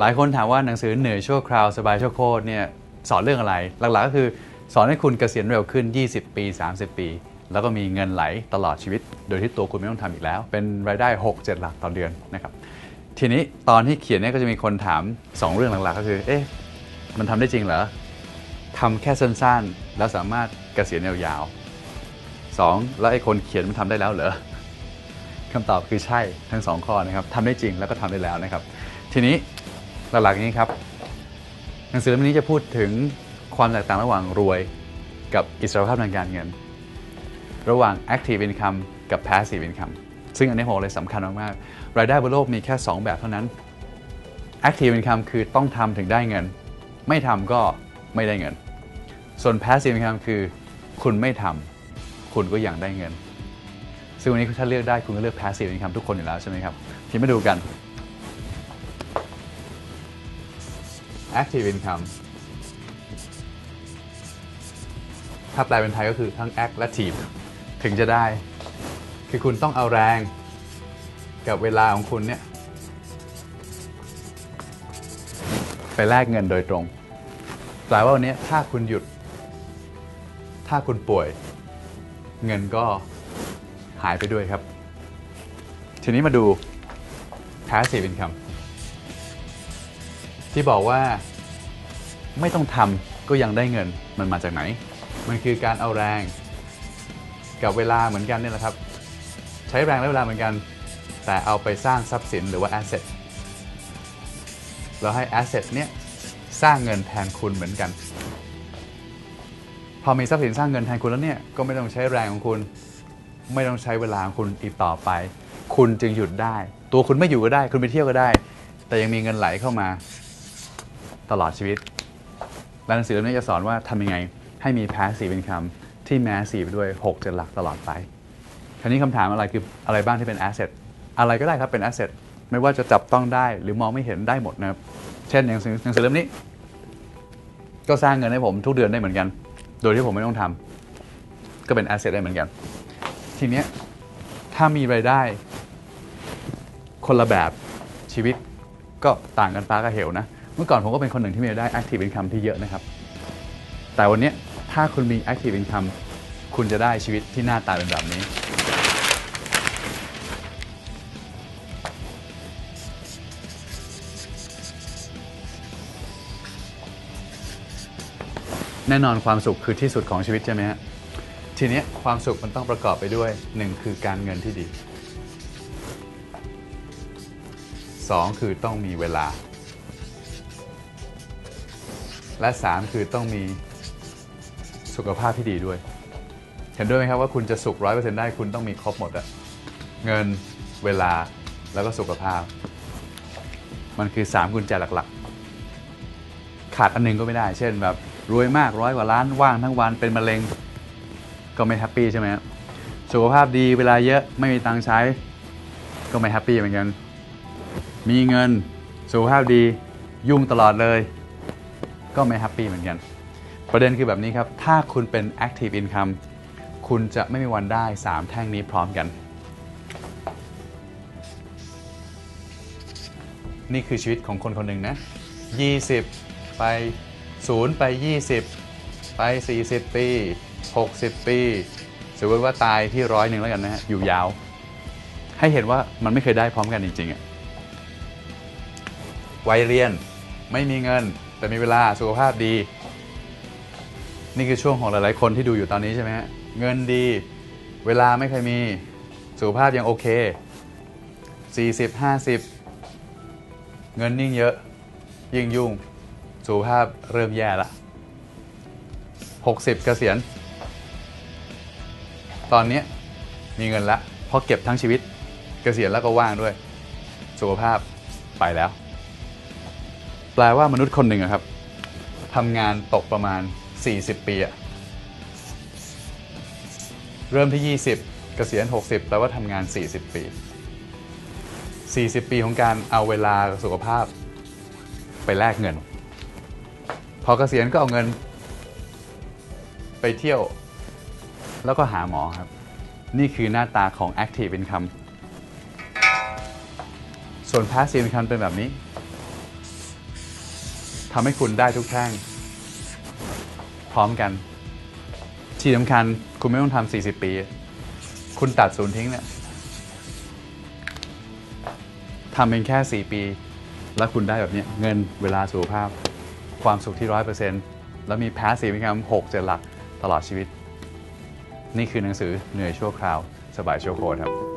หลายคนถามว่าหนังสือเหนื่อยชั่วคราวสบายชั่วโคตรเนี่ยสอนเรื่องอะไร หลักๆก็คือสอนให้คุณเกษียณเร็วขึ้น 20 ปี 30 ปี แล้วก็มีเงินไหลตลอดชีวิต โดยที่ตัวคุณไม่ต้องทำอีกแล้ว เป็นรายได้ 6-7 หลักต่อเดือนนะครับทีนี้ตอนที่เขียนเนี่ยก็จะมีคนถาม 2 เรื่องหลักๆ ก็คือเอ๊ะมันทำได้จริงเหรอทำแค่สั้นๆ แล้วสามารถเกษียณยาวๆสองแล้วไอ้คนเขียนมันทำได้แล้วเหรอคำตอบคือใช่ทั้งสองข้อนะครับทำได้จริงแล้วก็ทำได้แล้วนะครับ ทีนี้ หลักๆนี้ครับ หนังสือเล่มนี้จะพูดถึงความแตกต่างระหว่างรวยกับอิสรภาพทางการเงิน ระหว่าง active income กับ passive income ซึ่งอันนี้ผมเลยสำคัญมากๆรายได้บนโลกมีแค่ 2 แบบเท่านั้น active income คือต้องทำถึงได้เงิน ไม่ทำก็ไม่ได้เงิน ส่วน passive income คือ คุณไม่ทำคุณก็ยังได้เงิน ซึ่งวันนี้ถ้าเลือกได้คุณก็เลือก passive income ทุกคนอยู่แล้วใช่ไหมครับ ทีมาดูกัน active income ถ้าแปลเป็นไทยก็คือทั้ง act และ team ถึงจะได้ คือคุณต้องเอาแรงกับเวลาของคุณเนี่ย ไปแลกเงินโดยตรง แปลว่าวันนี้ถ้าคุณหยุด ถ้าคุณป่วย เงินก็หายไปด้วยครับ ทีนี้มาดู passive income ที่บอกว่าไม่ต้องทำก็ยังได้เงินมันมาจากไหน มันคือการเอาแรง กับเวลาเหมือนกันนี่แหละครับ ใช้แรงและเวลาเหมือนกัน แต่เอาไปสร้างทรัพย์สินหรือว่า asset แล้วให้ asset เนี่ยสร้างเงินแทนคุณเหมือนกัน พอมีทรัพย์สินสร้างเงินแทนคุณแล้วเนี่ยก็ไม่ต้องใช้แรงของคุณ ไม่ต้องใช้เวลาของคุณอีกต่อไป คุณจึงหยุดได้ ตัวคุณไม่อยู่ก็ได้ คุณไปเที่ยวก็ได้ แต่ยังมีเงินไหลเข้ามา ตลอดชีวิตและหนังสือเล่มนี้จะสอนว่าทำยังไงให้มี passive income ที่ massive ด้วย 6เจ็ดหลักตลอดไปคราวนี้คำถามอะไรคืออะไรบ้างที่เป็น asset อะไรก็ได้ครับเป็น asset ไม่ว่าจะจับต้องได้หรือมองไม่เห็นได้หมดนะครับ เช่นอย่างหนังสือเล่มนี้ ก็สร้างเงินให้ผมทุกเดือนได้เหมือนกัน โดยที่ผมไม่ต้องทำก็เป็น asset ได้เหมือนกัน ทีเนี้ยถ้ามีรายได้ คนละแบบชีวิตก็ต่างกันฟ้ากับเหวนะ เมื่อก่อนผมก็เป็นคนหนึ่งที่มีรายได้ active income ที่เยอะนะครับ แต่วันนี้ถ้าคุณมี active income คุณจะได้ชีวิตที่หน้าตาเป็นแบบนี้ แน่นอนความสุขคือที่สุดของชีวิตใช่ไหมฮะทีนี้ความสุขมันต้องประกอบไปด้วย 1 คือการเงินที่ดี 2 คือต้องมีเวลา และ 3 คือต้องมีสุขภาพที่ดีด้วย เห็นด้วยไหมครับว่าคุณจะสุขร้อยเปอร์เซ็นต์ได้คุณต้องมีครบหมดอะเงินเวลาแล้วก็สุขภาพ มันคือ 3 กุญแจหลักๆ ขาดอันหนึงก็ไม่ได้ เช่นแบบรวยมากร้อยกว่าล้านว่างทั้งวันเป็นมะเร็งก็ไม่แฮปปี้ใช่ไหมสุขภาพดีเวลาเยอะไม่มีตังค์ใช้ ก็ไม่แฮปปี้เหมือนกัน มีเงินสุขภาพดียุ่งตลอดเลย ก็ไม่แฮปปี้เหมือนกัน ประเด็นคือแบบนี้ครับ ถ้าคุณเป็น active income คุณจะไม่มีวันได้ 3 แท่งนี้พร้อมกัน นี่คือชีวิตของคนคนหนึ่งนะ 20 ไป 0 ไป 20 ไป 40 ปี 60 ปีสมมติว่าตายที่ร้อยหนึ่งแล้วกันนะฮะ อยู่ยาว ให้เห็นว่ามันไม่เคยได้พร้อมกันจริงๆอะวัยเรียนไม่มีเงิน แต่มีเวลาสุขภาพดี นี่คือช่วงของหลายๆ คนที่ดูอยู่ตอนนี้ใช่ไหมฮะเงินดีเวลาไม่เคยมีสุขภาพยังโอเค 40 50 เงินยิ่งเยอะยิ่งยุ่งสุขภาพเริ่มแย่ละ 60 เกษียณ ตอนนี้มีเงินละเพราะเก็บทั้งชีวิต เกษียณแล้วก็ว่างด้วย สุขภาพไปแล้ว แปลว่ามนุษย์คนหนึ่งอะครับทำงานตกประมาณ 40 ปีอะเริ่มที่ 20 เกษียณ 60 แปลว่าทำงาน 40 ปี 40 ปีของการเอาเวลาสุขภาพไปแลกเงิน พอเกษียณก็เอาเงิน ไปเที่ยว แล้วก็หาหมอครับ นี่คือหน้าตาของ active income ส่วน passive income เป็นแบบนี้ ทำให้คุณได้ทุกแท่ง พร้อมกัน ที่สำคัญคุณไม่ต้องทำ40 ปี คุณตัดศูนย์ทิ้งเนี่ยทำเป็นแค่ 4 ปี แล้วคุณได้แบบนี้เงินเวลาสุขภาพ ความสุขที่ร้อยเปอร์เซ็นต์แล้วมีแพสซีฟอินคัมหกเจ็ดหลักตลอดชีวิต นี่คือหนังสือเหนื่อยชั่วคราว สบายชั่วโคตรครับ